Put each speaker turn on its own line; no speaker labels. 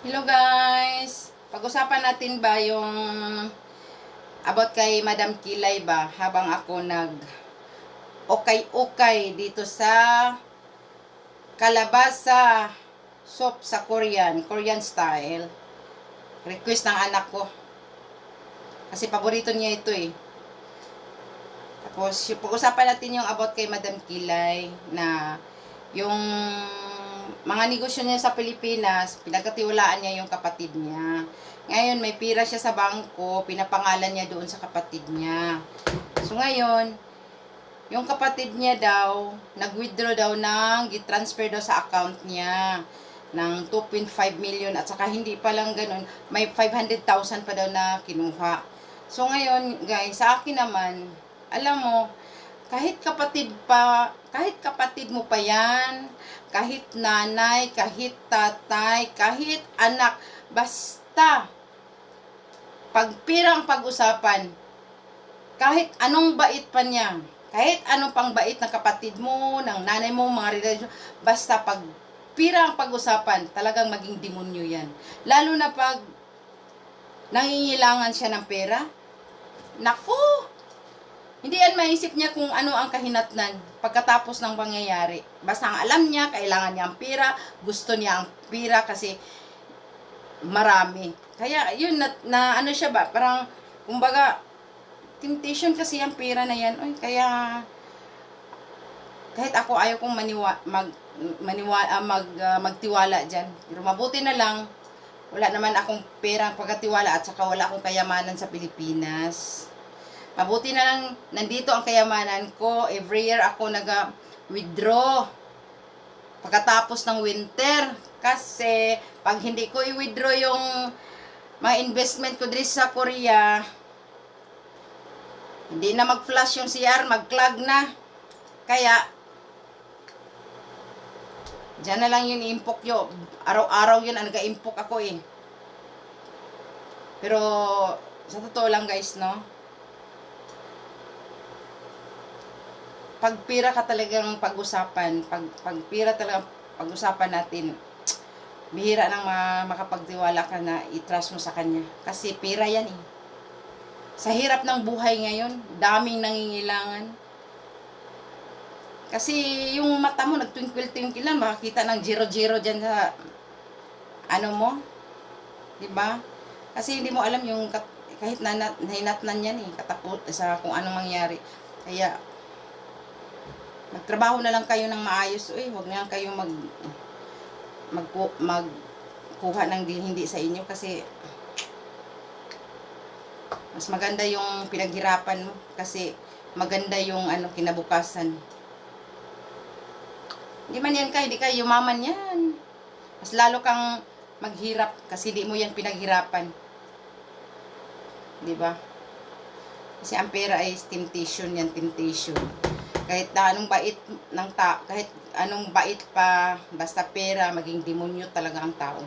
Hello guys! Pag-usapan natin ba yung about kay Madam Kilay ba habang ako nag okay-okay dito sa kalabasa soup sa Korean, Korean style. Request ng anak ko. Kasi paborito niya ito eh. Tapos, pag-usapan natin yung about kay Madam Kilay na yung mga negosyo niya sa Pilipinas, pinagkatiwalaan niya yung kapatid niya. Ngayon, may pira siya sa bangko, pinapangalan niya doon sa kapatid niya. So, ngayon, yung kapatid niya daw, nag-withdraw daw ng, gitransfer daw sa account niya ng 2.5 million at saka hindi pa lang ganun, may 500,000 pa daw na kinuha. So ngayon, guys, sa akin naman, alam mo, kahit kapatid pa, kahit kapatid mo pa yan, kahit nanay, kahit tatay, kahit anak, basta, pag pirang pag-usapan, kahit anong bait pa niya, kahit anong pang bait ng kapatid mo, ng nanay mo, mga relasyon, basta pag pira ang pag-usapan, talagang maging demonyo yan. Lalo na pag nangingilangan siya ng pera, naku, hindi yan maisip niya kung ano ang kahinatnan pagkatapos ng pangyayari. Basta ang alam niya, kailangan niya ang pira, gusto niya ang pira kasi marami. Kaya yun, na, na ano siya ba, parang, kumbaga, temptation kasi ang pira na yan. Uy, kaya, kahit ako ayaw kong maniwa, mag, maniwa, ah, mag, ah, magtiwala dyan. Pero mabuti na lang, wala naman akong perang pagkatiwala at saka wala akong kayamanan sa Pilipinas. Mabuti na lang, nandito ang kayamanan ko. Every year ako nag-withdraw. Pagkatapos ng winter. Kasi, pag hindi ko i-withdraw yung mga investment ko dito sa Korea, hindi na mag-flash yung CR, mag-clog na. Kaya, Diyan na lang yun impok yo. Araw-araw yun ang nag-impok ako eh. Pero, sa totoo lang guys, no? Pagpira ka talagang pag-usapan, pag, pagpira talagang pag-usapan natin, bihira nang ma- makapagtiwala ka na i-trust mo sa kanya. Kasi pira yan eh. Sa hirap ng buhay ngayon, daming nangingilangan. Kasi yung mata mo, nagtwinkle-twinkle lang, makakita ng zero-zero dyan sa, ano mo, di ba? Kasi hindi mo alam yung, kahit na, na nahinatnan yan eh, katapot sa kung anong mangyari. Kaya, magtrabaho na lang kayo ng maayos, uy, huwag na lang kayo mag, mag, magkuha ng di, hindi sa inyo kasi, mas maganda yung pinaghirapan mo kasi maganda yung ano kinabukasan. Hindi man yan ka, hindi ka yumaman yan. Mas lalo kang maghirap kasi di mo yan pinaghirapan. Di ba? Kasi ang pera ay temptation yan, temptation. Kahit na anong bait ng ta, kahit anong bait pa, basta pera, maging demonyo talaga ang tao.